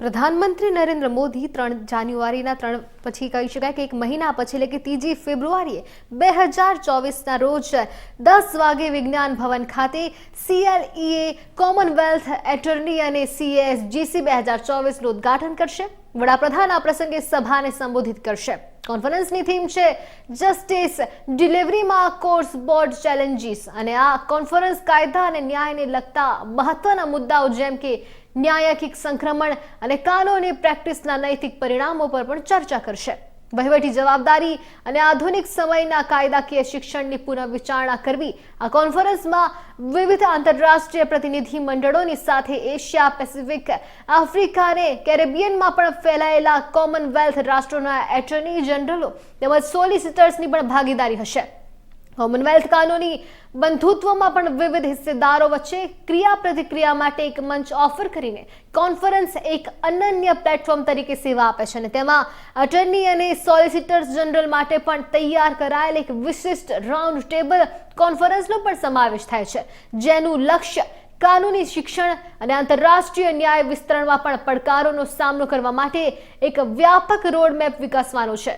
પ્રધાનમંત્રી નરેન્દ્ર મોદી ત્રણ જાન્યુઆરીના ત્રણ પછી કહી શકાય કે એક મહિના પછી, એટલે કે ત્રીજી ફેબ્રુઆરીએ બે હજાર ચોવીસના રોજ દસ વાગે વિજ્ઞાન ભવન ખાતે સીએલઈએ કોમનવેલ્થ એટર્ની અને સીએસ જીસી બે હજાર ચોવીસનું ઉદ્ઘાટન કરશે. વડાપ્રધાન આ પ્રસંગે સભાને સંબોધિત કરશે. કોન્ફરન્સની થીમ છે જસ્ટિસ ડિલિવરીમાં કોર્સ બોર્ડ ચેલેન્જીસ અને આ કોન્ફરન્સ કાયદા અને ન્યાયને લગતા મહત્વના મુદ્દાઓ જેમ કે ન્યાયિક સંક્રમણ અને કાનૂની પ્રેક્ટિસના નૈતિક પરિણામો પર પણ ચર્ચા કરશે. વહીવટી જવાબદારી અને આધુનિક સમયના કાયદાકીય શિક્ષણની પુનઃવિચારણા કરવી. આ કોન્ફરન્સમાં વિવિધ આંતરરાષ્ટ્રીય પ્રતિનિધિ મંડળોની સાથે એશિયા, પેસિફિક, આફ્રિકા અને કેરેબિયનમાં પણ ફેલાયેલા કોમનવેલ્થ રાષ્ટ્રોના એટર્ની જનરલો તેમજ સોલિસિટર્સની પણ ભાગીદારી હશે. કોમનવેલ્થ કાનૂની બંધુત્વમાં પણ વિવિધ હિસ્સેદારો વચ્ચે ક્રિયા પ્રતિક્રિયા માટે એક મંચ ઓફર કરીને કોન્ફરન્સ એક અનન્ય પ્લેટફોર્મ તરીકે સેવા આપે છે અને તેમાં અટર્ની અને સોલિસિટર્સ જનરલ માટે પણ તૈયાર કરાયેલ એક વિશિષ્ટ રાઉન્ડ ટેબલ કોન્ફરન્સનો પણ સમાવેશ થાય છે, જેનું લક્ષ્ય કાનૂની શિક્ષણ અને આંતરરાષ્ટ્રીય ન્યાય વિસ્તરણમાં પણ પડકારોનો સામનો કરવા માટે એક વ્યાપક રોડમેપ વિકસવાનો છે.